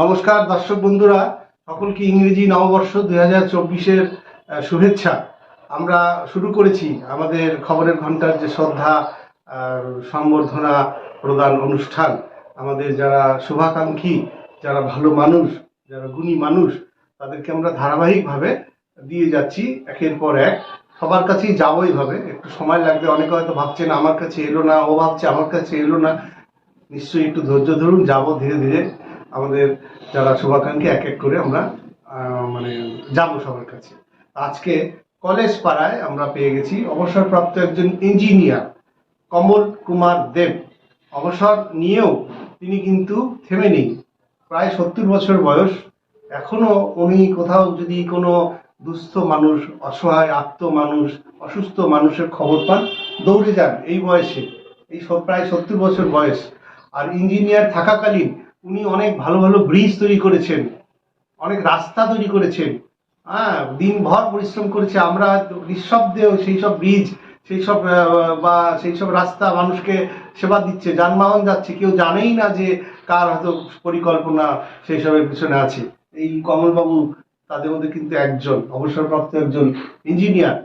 নমস্কার দর্শক বন্ধুরা, সকলকে ইংরেজি নববর্ষ দুই হাজার চব্বিশের শুভেচ্ছা। আমরা শুরু করেছি আমাদের খবরের ঘণ্টার যে শ্রদ্ধা সম্বর্ধনা প্রদান অনুষ্ঠান। আমাদের যারা শুভাকাঙ্ক্ষী, যারা ভালো মানুষ, যারা গুণী মানুষ, তাদেরকে আমরা ধারাবাহিকভাবে দিয়ে যাচ্ছি একের পর এক। সবার কাছেই যাব এইভাবে। একটু সময় লাগবে, অনেকে হয়তো ভাবছেন আমার কাছে এলো না, ও ভাবছে আমার কাছে এলো না। নিশ্চয়ই একটু ধৈর্য ধরুন, যাব ধীরে ধীরে। আমাদের যারা শুভাকাঙ্ক্ষী, এক এক করে আমরা মানে যাব সবার কাছে। আজকে কলেজ পাড়ায় আমরা পেয়ে গেছি অবসরপ্রাপ্ত একজন ইঞ্জিনিয়ার, কমল কুমার দেব। অবসর নিয়েও তিনি কিন্তু থেমে নেই। প্রায় সত্তর বছর বয়স। এখনও উনি কোথাও যদি কোনো দুস্থ মানুষ, অসহায়, আত্ম মানুষ, অসুস্থ মানুষের খবর পান, দৌড়ে যান এই বয়সে। এই সব প্রায় সত্তর বছর বয়স। আর ইঞ্জিনিয়ার থাকাকালীন উনি অনেক ভালো ভালো ব্রিজ তৈরি করেছেন, অনেক রাস্তা তৈরি করেছেন। হ্যাঁ দিনভর পরিশ্রম করেছে। আমরা নিঃশব্দেও সেই সব ব্রিজ, সেই সব বা সেই সব রাস্তা মানুষকে সেবা দিচ্ছে, যানবাহন যাচ্ছে। কেউ জানেই না যে কার হয়তো পরিকল্পনা সেই সবের পিছনে আছে। এই কমলবাবু তাদের মধ্যে কিন্তু একজন, অবসরপ্রাপ্ত একজন ইঞ্জিনিয়ার।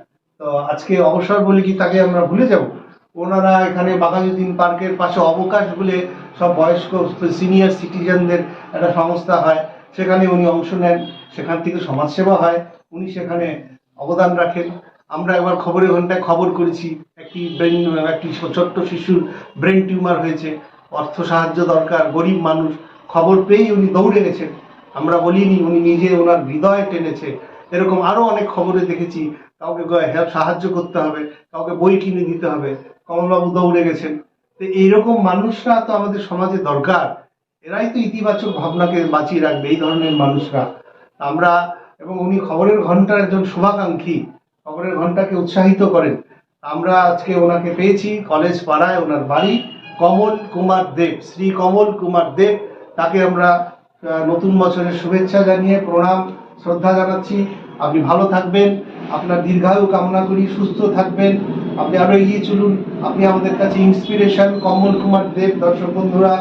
তো আজকে অবসর বলে কি তাকে আমরা ভুলে যাব? ওনারা এখানে বাঘাযতীন পার্কের পাশে অবকাশ বলে সব বয়স্ক সিনিয়র সিটিজেনদের একটা সংস্থা হয়। সেখানে উনি অংশ নেন। সেখান থেকে সমাজসেবা হয়। উনি সেখানে অবদান রাখেন। আমরা একবার খবরের ঘন্টায় খবর করেছি, একটি ব্রেন, একটি ছোট্ট শিশুর ব্রেন টিউমার হয়েছে। অর্থ সাহায্য দরকার, গরিব মানুষ। খবর পেয়েই উনি দৌড়ে গেছেন। আমরা বলিনি, উনি নিজে ওনার হৃদয়ে টেনেছে। এরকম আরও অনেক খবরে দেখেছি। কাউকে হেল্প সাহায্য করতে হবে, কাউকে বই কিনে দিতে হবে। কমলবাবু দৌড়ে গেছেন। তো এইরকম মানুষরা তো আমাদের সমাজে দরকার। এরাই তো ইতিবাচক ভাবনাকে বাঁচিয়ে রাখবে, এই ধরনের মানুষরা। আমরা এবং উনি খবরের ঘণ্টার একজন শুভাকাঙ্ক্ষী, খবরের ঘন্টাকে উৎসাহিত করেন। আমরা আজকে ওনাকে পেয়েছি, কলেজ পাড়ায় ওনার বাড়ি, কমল কুমার দেব, শ্রী কমল কুমার দেব। তাকে আমরা নতুন বছরের শুভেচ্ছা জানিয়ে প্রণাম, শ্রদ্ধা জানাচ্ছি। আপনি ভালো থাকবেন, আপনার দীর্ঘায়ু কামনা করি, সুস্থ থাকবেন। আপনি আরও এগিয়ে চলুন। আপনি আমাদের কাছে ইন্সপিরেশন কমল কুমার দেব, দর্শক বন্ধুরা,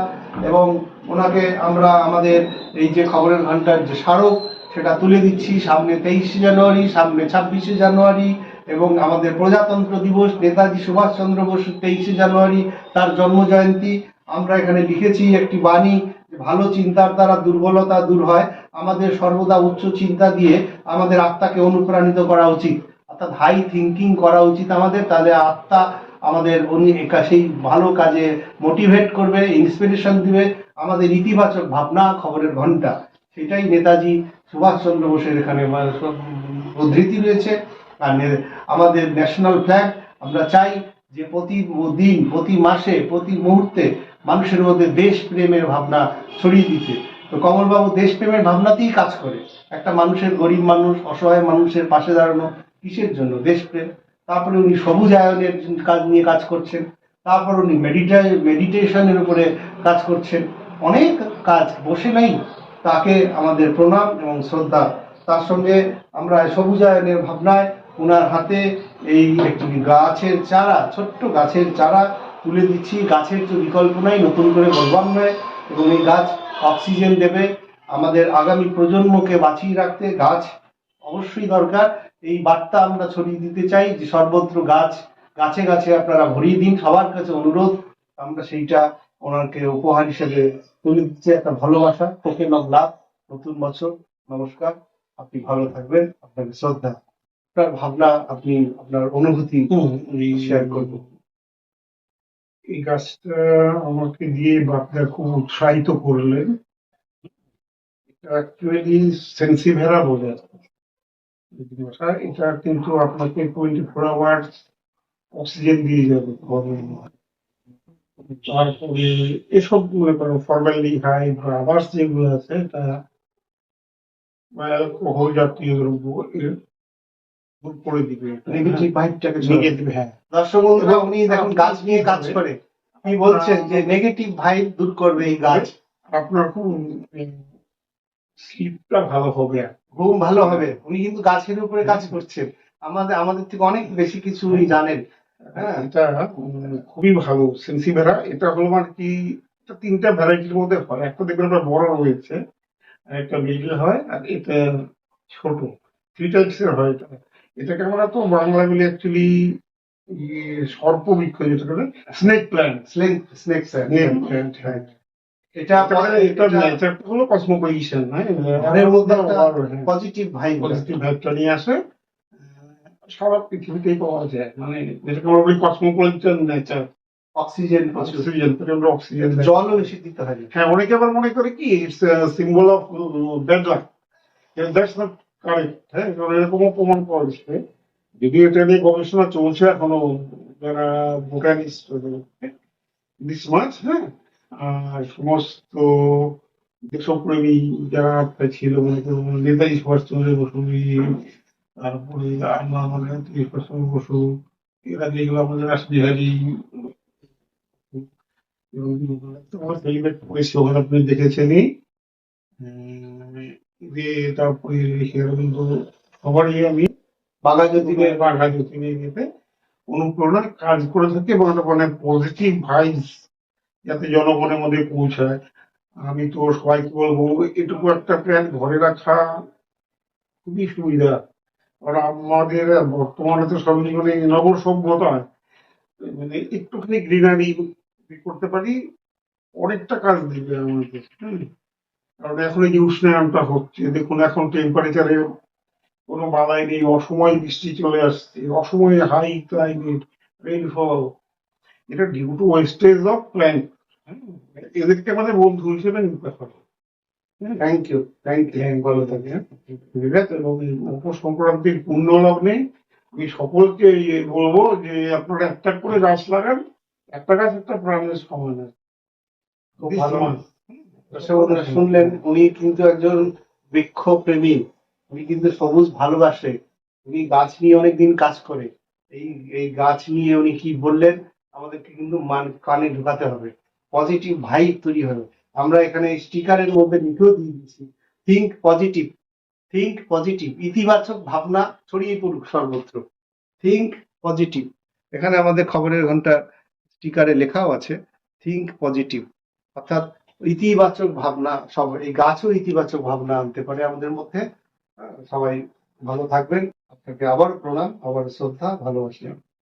এবং ওনাকে আমরা আমাদের এই যে খবরের ঘণ্টার যে স্মারক, সেটা তুলে দিচ্ছি সামনে তেইশে জানুয়ারি, সামনে ছাব্বিশে জানুয়ারি, এবং আমাদের প্রজাতন্ত্র দিবস, নেতাজি সুভাষচন্দ্র বসু তেইশে জানুয়ারি, তার জন্ম জয়ন্তী আমরা এখানে লিখেছি একটি বাণী, ভালো চিন্তার দ্বারা দুর্বলতা দূর হয়। আমাদের সর্বদা উচ্চ চিন্তা দিয়ে আমাদের আত্মাকে অনুপ্রাণিত করা উচিত। অর্থাৎ হাই থিঙ্কিং করা উচিত আমাদের, তাহলে আত্মা আমাদের সেই ভালো কাজে মোটিভেট করবে ইন্সপিরেশন দিবে আমাদের ইতিবাচক ভাবনা, খবরের ঘণ্টা। সেটাই নেতাজি সুভাষচন্দ্র বোসের এখানে উদ্ধৃতি রয়েছে। আর আমাদের ন্যাশনাল ফ্ল্যাগ আমরা চাই যে প্রতি দিন, প্রতি মাসে, প্রতি মুহূর্তে মানুষের মধ্যে দেশপ্রেমের ভাবনা ছড়িয়ে দিতে। তো কমলবাবু দেশপ্রেমের ভাবনাতেই কাজ করে। একটা মানুষের গরিব মানুষ, অসহায় মানুষের পাশে দাঁড়ানো কিসের জন্য? দেশপ্রেম। তারপরে উনি সবুজ আয়নের কাজ নিয়ে কাজ করছেন। তারপর উনি মেডিটা মেডিটেশনের উপরে কাজ করছেন। অনেক কাজ বসে নেই, তাকে আমাদের প্রণাম এবং শ্রদ্ধা। তার সঙ্গে আমরা সবুজায়নের ভাবনায় ওনার হাতে এই একটি গাছের চারা, ছোট্ট গাছের চারা তুলে দিচ্ছি। গাছের তো বিকল্প নাই, নতুন করে বলবান নয়। এবং এই গাছ অক্সিজেন দেবে। আমাদের আগামী প্রজন্মকে বাঁচিয়ে রাখতে গাছ অবশ্যই দরকার। এই বার্তা আমরা ছড়িয়ে দিতে চাই যে সর্বত্র গাছ গাছে গাছে আপনারা ভরিয়ে দিন সবার কাছে অনুরোধ আমরা সেইটা ওনাকে উপহার হিসেবে তুলে দিচ্ছি একটা ভালোবাসা অফ লাভ নতুন বছর নমস্কার আপনি ভালো থাকবেন আপনাকে শ্রদ্ধা। আপনার ভাবনা আপনি আপনার অনুভূতি শেয়ার করবেন। এই গাছটা আমাকে দিয়ে বাপদা খুব উৎসাহিত করলেন। এটা অ্যাকচুয়ালি সেন্সিভেরা বলে এটা কিন্তু আপনাকে টোয়েন্টি ফোর আওয়ার্স অক্সিজেন দিয়ে যাবে তারপরে এসব মনে করেন ফর্মালি হাই বা আবাস যেগুলো আছে এটা অ্যালকোহল জাতীয় দ্রব্য দূর করে দিবে। নেগেটিভ ভাইবটাকে নেগেটিভ হ্যাঁ। দর্শক বন্ধুরা উনি দেখুন গাছ নিয়ে কাজ করে। আপনি বলছেন যে নেগেটিভ ভাইব দূর করবে এই গাছ। আপনার খুব স্লিপটা ভালো হবে। ঘুম ভালো হবে। উনি কিন্তু গাছের উপরে কাজ করছেন। আমাদের আমাদের থেকে অনেক বেশি কিছু উনি জানেন। হ্যাঁ। এটা খুবই ভালো সেন্সিভেরা। এটা হলো মানে কি তিনটা ভ্যারাইটির মধ্যে হয়। একটা দেখবেন আপনার বড় রয়েছে একটা মিডিল হয় আর এটা ছোট। থ্রি টাইপসের হয় এটা। এটাকে আমরা তো বাংলা বলি অ্যাকচুয়ালি সর্প বৃক্ষ যেটা snake plant snake snake plant হ্যাঁ। এটা নেচারটা হলো কসমোপলিশন হ্যাঁ? ঘরের মধ্যে হ্যাঁ। পজিটিভ ভাইব পজিটিভ ভাইবটা নিয়ে আসে। সারা পৃথিবীতেই পাওয়া যায়। মানে যেটাকে আমরা বলি কসমোপলিটন নেচার অক্সিজেন অক্সিজেন থেকে অক্সিজেন জলও বেশি দিতে হয়। হ্যাঁ অনেকে আবার মনে করে কি it's symbol of bad luck that's not correct হ্যাঁ? এরকমও প্রমাণ পাওয়া যদিও এটা নিয়ে গবেষণা চলছে এখনও যারা বোটানিস্ট দিস মাছ হ্যাঁ? সমস্ত দেশপ্রেমী যারা ছিল, মনে নেতাজি সুভাষচন্দ্র বসু তারপরে সুভাষচন্দ্র বসু, এরা যেগুলো আমাদের রাসবিহারী ওখানে আপনি দেখেছেনই। তারপরে সবারই আমি কাজ করে থাকি এবং একটা মানে পজিটিভ ভাইবস যাতে জনগণের মধ্যে পৌঁছায়। আমি তো সবাইকে বলব, এটুকু একটা প্ল্যান ঘরে রাখা খুবই সুবিধা। কারণ আমাদের বর্তমানে তো সব জীবনে নগর সভ্যতা। মানে একটুখানি গ্রিনারি করতে পারি, অনেকটা কাজ দিবে আমাদের। কারণ এখন এই যে উষ্ণায়নটা হচ্ছে, দেখুন এখন টেম্পারেচারে কোনো বালাই নেই, অসময় বৃষ্টি চলে আসছে, অসময়ে হাই ক্লাইমেট রেইনফল এটা due to wastage of plant এদেরকে আমাদের বন্ধু হিসেবে নিতে হবে। থ্যাংক ইউ থ্যাংক ইউ হ্যাঁ ভালো থাকে? ঠিক আছে এবং মকর সংক্রান্তির লগ্নে আমি সকলকে ইয়ে বলব যে আপনারা একটা করে গাছ লাগান একটা গাছ একটা প্রাণের সমান খুব ভালো। শুনলেন উনি কিন্তু একজন বৃক্ষ প্রেমী উনি কিন্তু সবুজ ভালোবাসে। উনি গাছ নিয়ে অনেকদিন কাজ করে। এই এই গাছ নিয়ে উনি কি বললেন? আমাদেরকে কিন্তু মান, কানে ঢুকাতে হবে। পজিটিভ ভাইব তৈরি হবে। আমরা এখানে স্টিকারের মধ্যে লিখেও দিয়ে দিচ্ছি থিঙ্ক পজিটিভ থিঙ্ক পজিটিভ ইতিবাচক ভাবনা ছড়িয়ে পড়ুক সর্বত্র। থিঙ্ক পজিটিভ এখানে আমাদের খবরের ঘণ্টা স্টিকারে লেখাও আছে থিঙ্ক পজিটিভ অর্থাৎ ইতিবাচক ভাবনা, সব, এই গাছও ইতিবাচক ভাবনা আনতে পারে আমাদের মধ্যে। সবাই ভালো থাকবেন। আপনাকে আবার প্রণাম, আবার শ্রদ্ধা, ভালোবাসা।